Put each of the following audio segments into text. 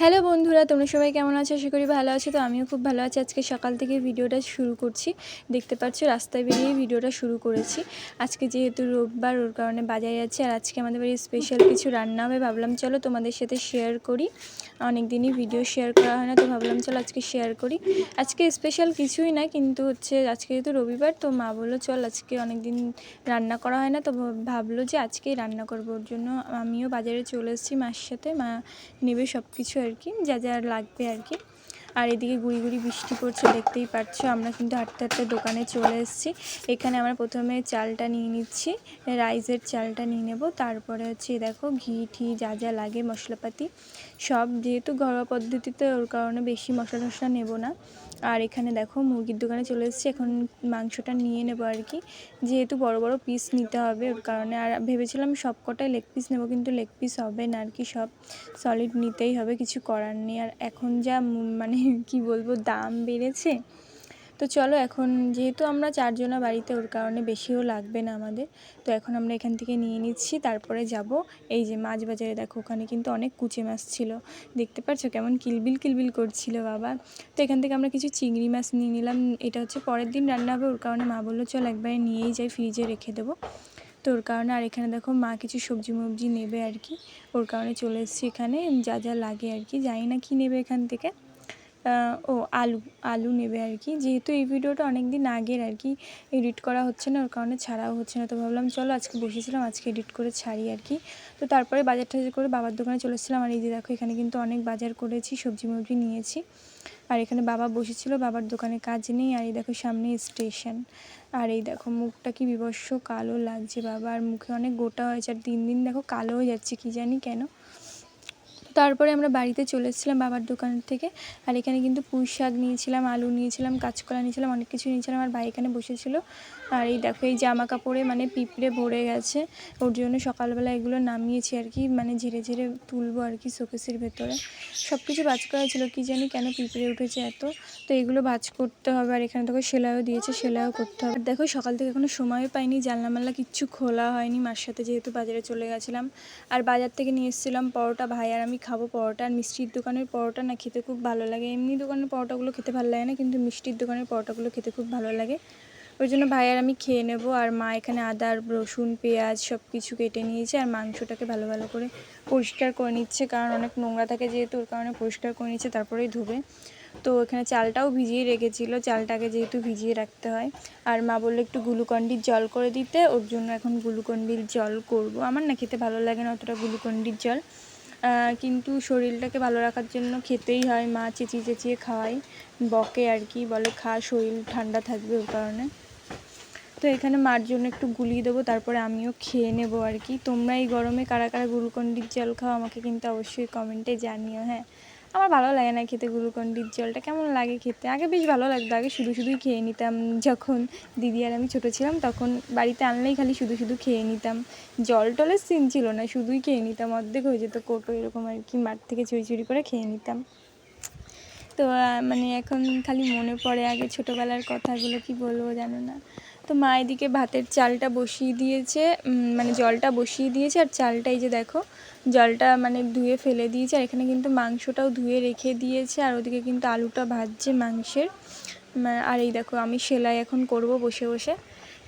Hello বন্ধুরা, তোমরা সবাই কেমন আছো? আশা করি ভালো আছো। তো আমিও খুব ভালো আছি। আজকে সকাল থেকে ভিডিওটা শুরু করছি। দেখতে পাচ্ছ, রাস্তায় বেরিয়ে ভিডিওটা শুরু করেছি। আজকে যেহেতু রোববার, ওর কারণে বাজারে যাচ্ছি আর আজকে আমাদের বাড়ি স্পেশাল কিছু রান্না হবে। ভাবলাম, চলো তোমাদের সাথে শেয়ার করি। অনেক দিনই ভিডিও শেয়ার করা হয় না, তো ভাবলাম চল আজকে শেয়ার করি। আজকে স্পেশাল কিছুই না কিন্তু হচ্ছে আজকে যেহেতু রবিবার, তো মা বলল চল আজকে অনেক দিন রান্না করা হয় না, তো ভাবলো যে আজকেই রান্না করব। ওর জন্য আমিও বাজারে চলে এসেছি মার সাথে, মা নেবে সব কিছু আর কি, যা যা লাগবে আর কি। আর এদিকে গুড়ি গুড়ি বৃষ্টি পড়ছে, দেখতেই পাচ্ছ। আমরা কিন্তু হাঁটতে হাঁটতে দোকানে চলে এসেছি। এখানে আমরা প্রথমে চালটা নিয়ে নিচ্ছি, রাইসের চালটা নিয়ে নেব। তারপরে হচ্ছে দেখো, ঘি ঠি যা যা লাগে, মশলাপাতি। সব যেহেতু ঘরোয়া পদ্ধতিতে, ওর কারণে বেশি মশলা টশলা নেব না। আর এখানে দেখো মুরগির দোকানে চলে এসেছি। এখন মাংসটা নিয়ে নেব আর কি। যেহেতু বড় বড় পিস নিতে হবে ওর কারণে। আর ভেবেছিলাম সব কটাই লেগ পিস নেব, কিন্তু লেগ পিস হবে না আর কি। সব সলিড নিতেই হবে, কিছু করার নেই। আর এখন যা মানে কি বলব, দাম বেড়েছে তো চলো এখন যেহেতু আমরা চারজনা বাড়িতে, ওর কারণে বেশিও লাগবে না আমাদের। তো এখন আমরা এখান থেকে নিয়ে নিচ্ছি, তারপরে যাব। এই যে মাছ বাজারে, দেখো ওখানে কিন্তু অনেক কুচে মাছ ছিল। দেখতে পাচ্ছ কেমন কিলবিল কিলবিল করছিল বাবা। তো এখান থেকে আমরা কিছু চিংড়ি মাছ নিয়ে নিলাম। এটা হচ্ছে পরের দিন রান্না হবে, ওর কারণে মা বলল, চল একবারে নিয়েই যাই ফ্রিজে রেখে দেবো। তো ওর কারণে আর এখানে দেখো মা কিছু সবজি মবজি নেবে আর কি। ওর কারণে চলে এসেছি এখানে, যা যা লাগে আর কি। জানি না কী নেবে এখান থেকে। ও আলু আলু নেবে আর কি। যেহেতু এই ভিডিওটা অনেক দিন আগের আর কি, এডিট করা হচ্ছে না, ওর কারণে ছাড়াও হচ্ছে না। তো ভাবলাম, চলো আজকে বসেছিলাম, আজকে এডিট করে ছাড়ি আর কি। তো তারপরে বাজার টাজার করে বাবার দোকানে চলে এসেছিলাম, আর এই যে দেখো, এখানে কিন্তু অনেক বাজার করেছি, সবজি মবজি নিয়েছি। আর এখানে বাবা বসেছিল, বাবার দোকানে কাজ নেই, আর এই দেখো, সামনে স্টেশন। আর এই দেখো, মুখটা কি বিবস্ব কালো লাগছে বাবার মুখে অনেক গোটা হয়েছে, আর দিন দিন দেখো কালো হয়ে যাচ্ছে, কি জানি কেন। তারপরে আমরা বাড়িতে চলে এসেছিলাম বাবার দোকান থেকে। আর এখানে কিন্তু পুঁই শাক নিয়েছিলাম, আলু নিয়েছিলাম, কাঁচকলা নিয়েছিলাম, অনেক কিছু নিয়েছিলাম। আর ভাই এখানে বসেছিল। আর এই দেখো, এই জামা কাপড়ে মানে পিঁপড়ে ভরে গেছে। ওর জন্য সকালবেলা এগুলো নামিয়েছি আর কি মানে ঝেড়ে ঝেড়ে তুলবো আর কি শোকেসের ভেতরে। সব কিছু ভাজ করা ছিল, কী জানি কেন পিঁপড়ে উঠেছে এত। তো এগুলো ভাজ করতে হবে আর এখানে দেখো সেলাইও দিয়েছে, সেলাইও করতে হবে। দেখো সকাল থেকে এখনও সময়ও পাইনি জানলা মাল্লা কিচ্ছু খোলা হয়নি মার সাথে, যেহেতু বাজারে চলে গেছিলাম। আর বাজার থেকে নিয়ে এসেছিলাম পরোটা, ভাই আর আমি খাব পরোটা আর মিষ্টির দোকানের পরোটা না খেতে খুব ভালো লাগে। এমনি দোকানের পরোটাগুলো খেতে ভালো লাগে না, কিন্তু মিষ্টির দোকানের পরোটাগুলো খেতে খুব ভালো লাগে। ওই জন্য ভাই আর আমি খেয়ে নেব আর মা এখানে আদা, রসুন, পেঁয়াজ সব কিছু কেটে নিয়েছে আর মাংসটাকে ভালো ভালো করে পরিষ্কার করে নিচ্ছে, কারণ অনেক নোংরা থাকে যেহেতু ওর কারণে পরিষ্কার করে নিচ্ছে, তারপরেই ধুবে। তো এখানে চালটাও ভিজিয়ে রেখেছিল, চালটাকে যেহেতু ভিজিয়ে রাখতে হয়। আর মা বলল একটু গ্লুকন্ডির জল করে দিতে, ওর জন্য এখন গ্লুকন্ডির জল করব। আমার না খেতে ভালো লাগে না অতটা গ্লুকন্ডির জল। কিন্তু শরীরটাকে ভালো রাখার জন্য খেতেই হয়, মা চেঁচিয়ে চেঁচিয়ে খাওয়ায় বকে আর কি, বলে খা, শরীর ঠান্ডা থাকবে ওই কারণে। তো এখানে মার জন্য একটু গুলিয়ে দেবো, তারপরে আমিও খেয়ে নেব আর কি। তোমরা এই গরমে কারা কারা গুলকন্ডির জল খাও আমাকে কিন্তু অবশ্যই কমেন্টে জানিও হ্যাঁ। আমার ভালো লাগে না খেতে গ্লুকন্ডির জলটা। কেমন লাগে খেতে? আগে বেশ ভালো লাগতো। আগে শুধু শুধুই খেয়ে নিতাম। যখন দিদি আর আমি ছোটো ছিলাম, তখন বাড়িতে আনলেই খালি শুধু শুধু খেয়ে নিতাম। জল টলের সিন ছিল না, শুধুই খেয়ে নিতাম। অর্ধেক হয়ে যেত কোটো এরকম আর কি, মাঠ থেকে চুরি চুরি করে খেয়ে নিতাম। তো মানে এখন খালি মনে পড়ে আগে ছোটোবেলার কথাগুলো, কি বলব জানো না। তো মা এদিকে ভাতের চালটা বসিয়ে দিয়েছে মানে জলটা বসিয়ে দিয়েছে, আর চালটা এই যে দেখো জলটা মানে ধুয়ে ফেলে দিয়েছে, আর এখানে কিন্তু মাংসটাও ধুয়ে রেখে দিয়েছে, আর ওদিকে কিন্তু আলুটা ভাজছে মাংসের। আর এই দেখো আমি সেলাই এখন করব বসে বসে।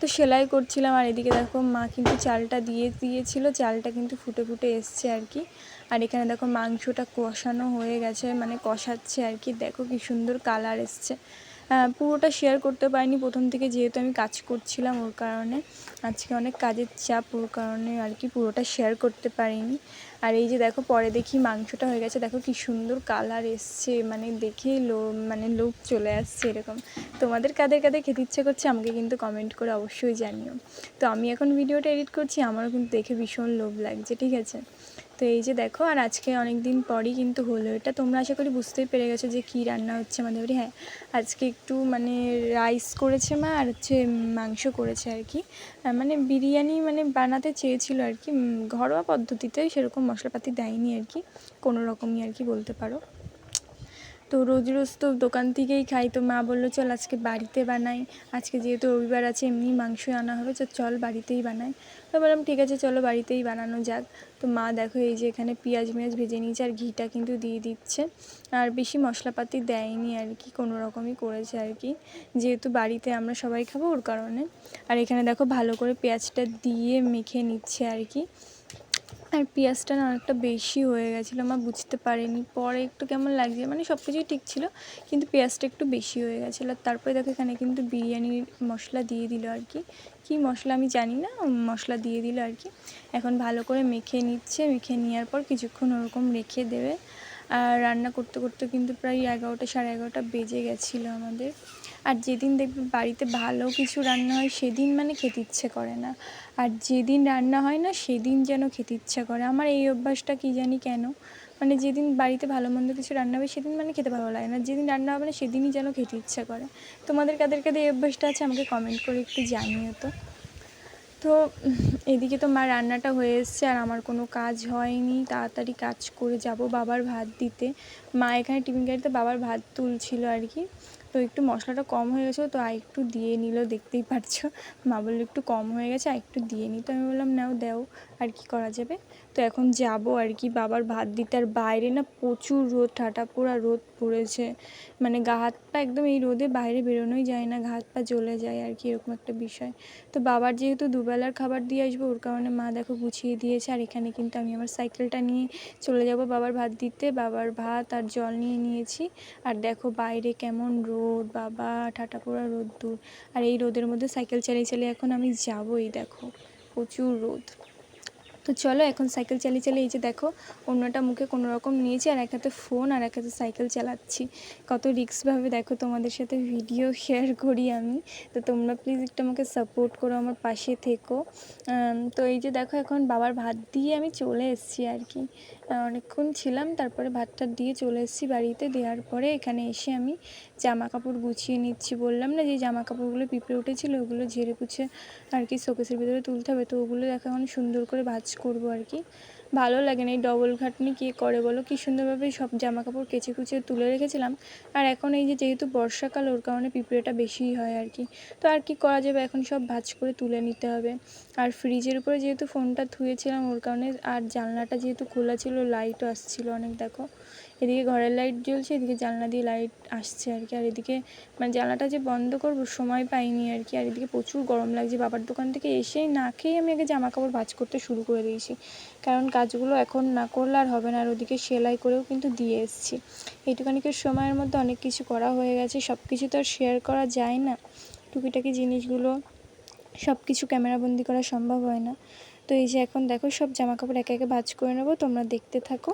তো সেলাই করছিলাম, আর এদিকে দেখো মা কিন্তু চালটা দিয়ে দিয়েছিল, চালটা কিন্তু ফুটে ফুটে এসছে আর কি। আর এখানে দেখো মাংসটা কষানো হয়ে গেছে মানে কষাচ্ছে আর কি। দেখো কি সুন্দর কালার এসছে। পুরোটা শেয়ার করতে পারিনি। প্রথম থেকে যেহেতু আমি কাজ করছিলাম ওর কারণে। আজকে অনেক কাজের চাপ ওর কারণে আর কি পুরোটা শেয়ার করতে পারিনি। আর এই যে দেখো, পরে দেখি মাংসটা হয়ে গেছে। দেখো কি সুন্দর কালার এসছে মানে দেখে লো মানে লোক চলে আসছে এরকম। তোমাদের কাদের কাদের খেতে ইচ্ছে করছে আমাকে কিন্তু কমেন্ট করে অবশ্যই জানিও। তো আমি এখন ভিডিওটা এডিট করছি, আমারও কিন্তু দেখে ভীষণ লোভ লাগছে, ঠিক আছে? তো এই যে দেখো, আর আজকে অনেক দিন পরই কিন্তু হলো। এটা তোমরা আশা করি বুঝতেই পেরে গেছো যে কী রান্না হচ্ছে আমাদের বাড়ি। হ্যাঁ আজকে একটু মানে রাইস করেছে মা, আর হচ্ছে মাংস করেছে আর কি। মানে বিরিয়ানি মানে বানাতে চেয়েছিল আর কি। ঘরোয়া পদ্ধতিতে সেরকম মশলাপাতি দেয়নি আর কি। কোনো রকমই আর কি বলতে পারো। তো রোজ রোজ তো দোকান থেকেই খাই। তো মা বলল, চল আজকে বাড়িতে বানাই। আজকে যেহেতু রবিবার আছে এমনি মাংস আনা হবে। তো চল বাড়িতেই বানাই। তো বললাম, ঠিক আছে, চলো বাড়িতেই বানানো যাক। তো মা দেখো, এই যে এখানে পেঁয়াজ মেয়াজ ভেজে নিয়েছে আর ঘিটা কিন্তু দিয়ে দিচ্ছে। আর বেশি মশলাপাতি দেয়নি আর কি, কোনো রকমই করেছে আর কি। যেহেতু বাড়িতে আমরা সবাই খাব ওর কারণে। আর এখানে দেখো ভালো করে পেঁয়াজটা দিয়ে মেখে নিচ্ছে আর কি। আর পেঁয়াজটা না অনেকটা বেশি হয়ে গেছিল আমার বুঝতে পারিনি। পরে একটু কেমন লাগছে মানে সব কিছুই ঠিক ছিল, কিন্তু পেঁয়াজটা একটু বেশি হয়ে গেছিল। তারপরে দেখো এখানে কিন্তু বিরিয়ানির মশলা দিয়ে দিল আর কি। কী মশলা আমি জানি না মশলা দিয়ে দিল আর কি। এখন ভালো করে মেখে নিচ্ছে, মেখে নেওয়ার পর কিছুক্ষণ ওরকম রেখে দেবে। আর রান্না করতে করতে কিন্তু প্রায় এগারোটা, সাড়ে এগারোটা বেজে গেছিল আমাদের। আর যেদিন দেখবে বাড়িতে ভালো কিছু রান্না হয়, সেদিন মানে খেতে ইচ্ছে করে না। আর যেদিন রান্না হয় না, সেদিন যেন খেতে ইচ্ছা করে। আমার এই অভ্যাসটা কী জানি কেন? মানে যেদিন বাড়িতে ভালো মন্দ কিছু রান্না হবে, সেদিন মানে খেতে ভালো লাগে না। যেদিন রান্না হবে না, সেদিনই যেন খেতে ইচ্ছা করে। তোমাদের কাদের কাদের এই অভ্যাসটা আছে, আমাকে কমেন্ট করে একটু জানিও তো। তো এদিকে তো মা রান্নাটা হয়ে এসছে আর আমার কোনো কাজ হয়নি। তাড়াতাড়ি কাজ করে যাব বাবার ভাত দিতে। মা এখানে টিফিন গাড়িতে বাবার ভাত তুলছিল আর কি। তো একটু মশলাটা কম হয়ে গেছে, তো আর একটু দিয়ে নিল, দেখতেই পারছ। মা বলল, একটু কম হয়ে গেছে আর একটু দিয়ে নিই তো আমি বললাম, নাও, দাও। আর কি করা যাবে? তো এখন যাব আর কি। বাবার ভাত দিতে। আর বাইরে না প্রচুর রোদ, ঠাটা পোড়া রোদ পড়েছে। মানে গা হাত পা একদম এই রোদে বাইরে বেরোনোই যায় না, গা পা জ্বলে যায় আর কি, এরকম একটা বিষয়। তো বাবার যেহেতু দুবেলার খাবার দিয়ে আসব, ওর কারণে মা দেখো গুছিয়ে দিয়েছে। আর এখানে কিন্তু আমি আমার সাইকেলটা নিয়ে চলে যাব বাবার ভাত দিতে। বাবার ভাত আর জল নিয়ে নিয়েছি। আর দেখো বাইরে কেমন রোদ, বাবা, ঠাটা পোড়া রোদ দূর আর এই রোদের মধ্যে সাইকেল চালিয়ে চালিয়ে এখন আমি যাবোই, দেখো। প্রচুর রোদ। তো চলো এখন সাইকেল চালিয়ে চালিয়ে এই যে দেখো, অন্যটা মুখে কোনো রকম নিয়েছি আর এক হাতে ফোন আর এক হাতে সাইকেল চালাচ্ছি। কত রিক্সভাবে দেখো তোমাদের সাথে ভিডিও শেয়ার করি আমি। তো তোমরা প্লিজ একটু আমাকে সাপোর্ট করো, আমার পাশে থেকো। তো এই যে দেখো এখন বাবার ভাত দিয়ে আমি চলে এসেছি আর কি। অনেকক্ষণ ছিলাম, তারপরে ভাতটা দিয়ে চলে এসেছি বাড়িতে। দেওয়ার পরে এখানে এসে আমি জামা কাপড় গুছিয়ে নিচ্ছি বললাম না, যে জামা কাপড়গুলো পিঁপড়ে উঠেছিল ওগুলো ঝেড়ে পুছে আর কি শোকেসের ভিতরে তুলতে হবে। তো ওগুলো দেখো এখন সুন্দর করে ভাজ করব আর কি। ভালো লাগে না এই ডবল ঘাটনি কে করে বলো? কী সুন্দরভাবে সব জামা কাপড় কেচে কুচে তুলে রেখেছিলাম। আর এখন এই যে যেহেতু বর্ষাকাল, ওর কারণে পিঁপড়েটা বেশিই হয় আর কি। তো আর কি করা যাবে? এখন সব ভাজ করে তুলে নিতে হবে। আর ফ্রিজের উপরে যেহেতু ফোনটা ধুয়েছিলাম, ওর কারণে আর জানলাটা যেহেতু খোলা ছিল লাইটও আসছিল অনেক, দেখো। এদিকে ঘরের লাইট জ্বলছে, এদিকে জানলা দিয়ে লাইট আসছে আর কি। আর এদিকে মানে জানলাটা যে বন্ধ করব, সময় পাইনি আর কি। আর এদিকে প্রচুর গরম লাগছে। বাবার দোকান থেকে এসেই না খেয়েই আমি আগে জামা কাপড় ভাঁজ করতে শুরু করে দিয়েছি। কারণ কাজগুলো এখন না করলে আর হবে না। আর ওদিকে সেলাই করেও কিন্তু দিয়ে এসেছি। এইটুখানিকে সময়ের মধ্যে অনেক কিছু করা হয়ে গেছে। সব কিছু তো আর শেয়ার করা যায় না। টুকিটাকি জিনিসগুলো সব কিছু ক্যামেরাবন্দি করা সম্ভব হয় না। তো এই যে এখন দেখো সব জামা কাপড় একে একে ভাজ করে নেব। তোমরা দেখতে থাকো।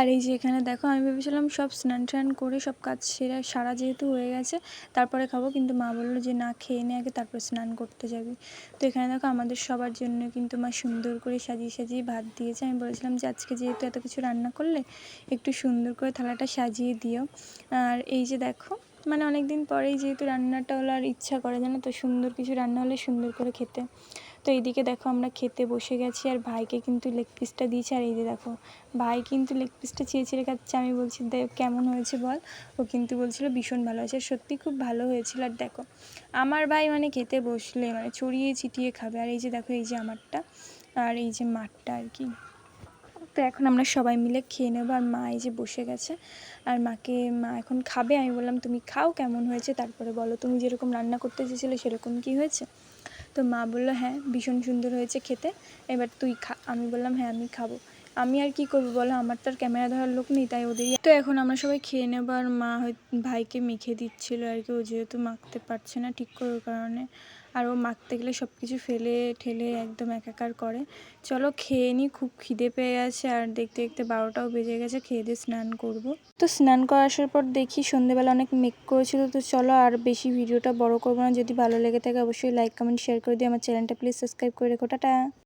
আর এই যে এখানে দেখো, আমি ভেবেছিলাম সব স্নান টান করে সব কাজ সেরা সারা যেহেতু হয়ে গেছে, তারপরে খাব। কিন্তু মা বলল যে না, খেয়ে নে আগে, তারপর স্নান করতে যাবি। তো এখানে দেখো, আমাদের সবার জন্য কিন্তু মা সুন্দর করে সাজিয়ে সাজিয়ে ভাত দিয়েছে। আমি বলেছিলাম যে আজকে যেহেতু এত কিছু রান্না করলে, একটু সুন্দর করে থালাটা সাজিয়ে দিও। আর এই যে দেখো মানে অনেক দিন পরেই যেহেতু রান্নাটা হলো, আর ইচ্ছা করে জানো তো, সুন্দর কিছু রান্না হলে সুন্দর করে খেতে। তো এইদিকে দেখো আমরা খেতে বসে গেছি আর ভাইকে কিন্তু লেগ পিসটা দিয়েছি আর এই যে দেখো, ভাই কিন্তু লেগ পিসটা চেয়ে চেয়ে খাচ্ছে। আমি বলছি, দেখ, কেমন হয়েছে বল? ও কিন্তু বলছিল, ভীষণ ভালো হয়েছে। সত্যি খুব ভালো হয়েছিল। আর দেখো, আমার ভাই মানে খেতে বসলে মানে ছড়িয়ে ছিটিয়ে খাবে। আর এই যে দেখো, এই যে আমারটা আর এই যে মাঠটা আর কি। তো এখন আমরা সবাই মিলে খেয়ে নেব। আর মা এই যে বসে গেছে। আর মাকে, মা এখন খাবে। আমি বললাম, তুমি খাও, কেমন হয়েছে? তারপরে বলো, তুমি যেরকম রান্না করতে চেয়েছিলে, সেরকম কি হয়েছে? তো মা বলল হ্যাঁ ভীষণ সুন্দর হয়েছে খেতে। এবার তুই খা। আমি বললাম হ্যাঁ আমি খাব। আমি আর কি করব বলো? আমার তো আর ক্যামেরা ধরার লোক নেই, তাই ওদেরই তো এখন আমরা সবাই খেয়ে নেব আর মা ভাইকে মেখে দিচ্ছিল আর কি, ও যেহেতু মাখতে পারছে না ঠিক করে ওর কারণে। আর ও মাখতে গেলে সব কিছু ফেলে ঠেলে একদম একাকার করে। চলো খেয়ে নিই খুব খিদে পেয়ে গেছে আর দেখতে দেখতে বারোটাও বেজে গেছে, খেয়ে দিয়ে স্নান করব। তো স্নান করে আসার পর দেখি সন্ধেবেলা অনেক মেক করেছিল, তো চলো আর বেশি ভিডিওটা বড় করব না। যদি ভালো লেগে থাকে অবশ্যই লাইক কমেন্ট শেয়ার করে দিও। আমার চ্যানেলটা প্লিজ সাবস্ক্রাইব করে রেখো। টাটা!